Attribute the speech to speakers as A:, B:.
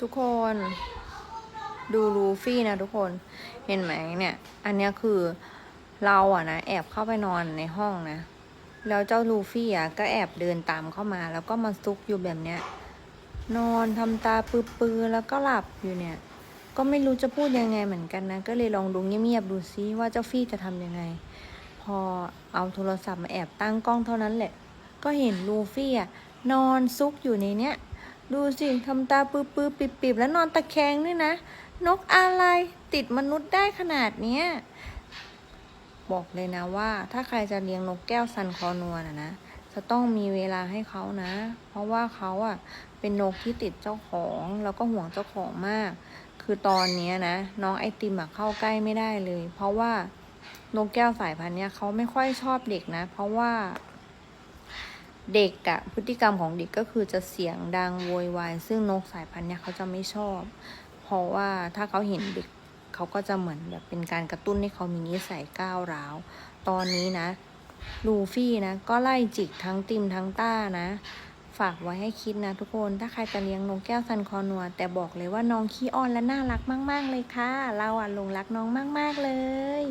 A: ทุกคนดูลูฟี่นะทุกคนเห็นไหมเนี่ย อันเนี้ยคือเราอะนะแอบเข้าไปนอนในห้องนะ แล้วเจ้าลูฟี่อะก็แอบเดินตามเข้ามา แล้วก็มาซุกอยู่แบบเนี้ย นอนทำตาปื้อๆแล้วก็หลับอยู่เนี่ย ก็ไม่รู้จะพูดยังไงเหมือนกันนะ ก็เลยลองดูเงียบๆดูซิว่าเจ้าฟี่จะทำยังไง พอเอาโทรศัพท์มาแอบตั้งกล้องเท่านั้นแหละ ก็เห็นลูฟี่อะนอนซุกอยู่ในเนี้ย ดูสิทำตาปื้อๆปิบๆแล้วนอนตะแคงด้วยนะ นกอะไรติดมนุษย์ได้ขนาดเนี้ยบอกเลยนะว่า ถ้าใครจะเลี้ยงนกแก้วซันคอนัวนะนะจะต้องมีเวลาให้เขานะ เพราะว่าเขาอะเป็นนกที่ติดเจ้าของแล้วก็ห่วงเจ้าของมาก คือตอนนี้นะ น้องไอติมอะเข้าใกล้ไม่ได้เลย เพราะว่านกแก้วสายพันธุ์เนี้ยเขาไม่ค่อยชอบเด็กนะ เพราะว่า เด็กอะพฤติกรรมของเด็กก็คือจะเสียงดังโวยวายซึ่งนกสายพันธุ์เนี้ยเขาจะไม่ชอบ เพราะว่าถ้าเขาเห็นเด็กเขาก็จะเหมือนแบบเป็นการกระตุ้นให้เขามีนิสัยก้าวร้าว ตอนนี้นะลูฟี่นะ ก็ไล่จิกทั้งติมทั้งต้านะ ฝากไว้ให้คิดนะทุกคนถ้าใครจะเลี้ยงนกแก้วซันคอนัว แต่บอกเลยว่าน้องขี้อ้อนและน่ารักมาก ๆ เลยค่ะ เราอะหลงรักน้องมาก ๆเลย